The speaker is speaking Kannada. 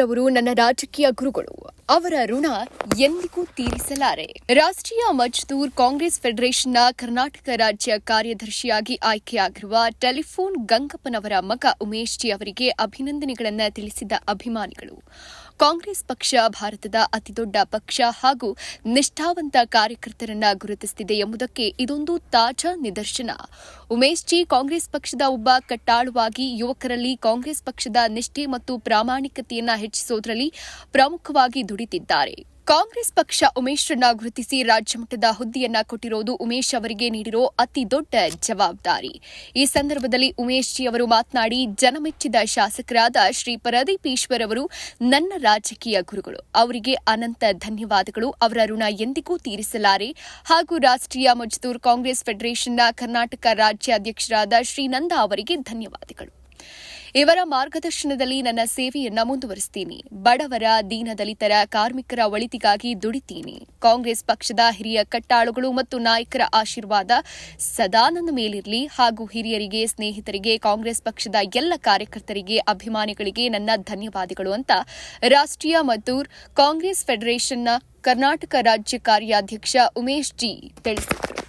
ಅವರು ನನ್ನ ರಾಜಕೀಯ ಗುರುಗಳು. ಅವರ ಋಣ ಎಂದಿಗೂ ತೀರಿಸಲಾರೆ. ರಾಷ್ಟ್ರೀಯ ಮಜ್ದೂರ್ ಕಾಂಗ್ರೆಸ್ ಫೆಡರೇಷನ್ನ ಕರ್ನಾಟಕ ರಾಜ್ಯ ಕಾರ್ಯದರ್ಶಿಯಾಗಿ ಆಯ್ಕೆಯಾಗಿರುವ ಟೆಲಿಫೋನ್ ಗಂಗಪ್ಪನವರ ಮಗ ಉಮೇಶ್ ಜಿ ಅವರಿಗೆ ಅಭಿನಂದನೆಗಳನ್ನು ತಿಳಿಸಿದ ಅಭಿಮಾನಿಗಳು. ಕಾಂಗ್ರೆಸ್ ಪಕ್ಷ ಭಾರತದ ಅತಿದೊಡ್ಡ ಪಕ್ಷ ಹಾಗೂ ನಿಷ್ಠಾವಂತ ಕಾರ್ಯಕರ್ತರನ್ನ ಗುರುತಿಸುತ್ತಿದೆ ಎಂಬುದಕ್ಕೆ ಇದೊಂದು ತಾಜಾ ನಿದರ್ಶನ. ಉಮೇಶ್ ಜಿ ಕಾಂಗ್ರೆಸ್ ಪಕ್ಷದ ಒಬ್ಬ ಕಟ್ಟಾಳುವಾಗಿ ಯುವಕರಲ್ಲಿ ಕಾಂಗ್ರೆಸ್ ಪಕ್ಷದ ನಿಷ್ಠೆ ಮತ್ತು ಪ್ರಾಮಾಣಿಕತೆಯನ್ನ ಹೆಚ್ಚಿಸುವುದರಲ್ಲಿ ಪ್ರಮುಖವಾಗಿ ದುಡಿತಿದ್ದಾರೆ. ಕಾಂಗ್ರೆಸ್ ಪಕ್ಷ ಉಮೇಶ್ರನ್ನ ಗುರುತಿಸಿ ರಾಜ್ಯಮಟ್ಟದ ಹುದ್ದೆಯನ್ನ ಕೊಟ್ಟಿರೋದು ಉಮೇಶ್ ಅವರಿಗೆ ನೀಡಿರೋ ಅತಿ ದೊಡ್ಡ ಜವಾಬ್ದಾರಿ. ಈ ಸಂದರ್ಭದಲ್ಲಿ ಉಮೇಶ್ ಜಿ ಅವರು ಮಾತನಾಡಿ, ಜನಮೆಚ್ಚಿದ ಶಾಸಕರಾದ ಶ್ರೀ ಪರದೀಪ್ ಈಶ್ವರ್ ಅವರು ನನ್ನ ರಾಜಕೀಯ ಗುರುಗಳು. ಅವರಿಗೆ ಅನಂತ ಧನ್ಯವಾದಗಳು. ಅವರ ಋಣ ಎಂದಿಗೂ ತೀರಿಸಲಾರೆ. ಹಾಗೂ ರಾಷ್ಟ್ರೀಯ ಮಜ್ದೂರ್ ಕಾಂಗ್ರೆಸ್ ಫೆಡರೇಷನ್ನ ಕರ್ನಾಟಕ ರಾಜ್ಯಾಧ್ಯಕ್ಷರಾದ ಶ್ರೀನಂದ ಅವರಿಗೆ ಧನ್ಯವಾದಗಳು. ಇವರ ಮಾರ್ಗದರ್ಶನದಲ್ಲಿ ನನ್ನ ಸೇವೆಯನ್ನ ಮುಂದುವರಿಸುತ್ತೀನಿ ಬಡವರ, ದೀನದಲಿತರ, ಕಾರ್ಮಿಕರ ಒಳಿತಿಗಾಗಿ ದುಡಿತೀನಿ. ಕಾಂಗ್ರೆಸ್ ಪಕ್ಷದ ಹಿರಿಯ ಕಟ್ಟಾಳುಗಳು ಮತ್ತು ನಾಯಕರ ಆಶೀರ್ವಾದ ಸದಾ ನನ್ನ ಮೇಲಿರಲಿ ಹಾಗೂ ಹಿರಿಯರಿಗೆ, ಸ್ನೇಹಿತರಿಗೆ, ಕಾಂಗ್ರೆಸ್ ಪಕ್ಷದ ಎಲ್ಲ ಕಾರ್ಯಕರ್ತರಿಗೆ, ಅಭಿಮಾನಿಗಳಿಗೆ ನನ್ನ ಧನ್ಯವಾದಗಳು ಅಂತ ರಾಷ್ಟ್ರೀಯ ಮದ್ದೂರ್ ಕಾಂಗ್ರೆಸ್ ಫೆಡರೇಷನ್ನ ಕರ್ನಾಟಕ ರಾಜ್ಯ ಕಾರ್ಯಾಧ್ಯಕ್ಷ ಉಮೇಶ್ ಜಿ ತಿಳಿಸಿದರು.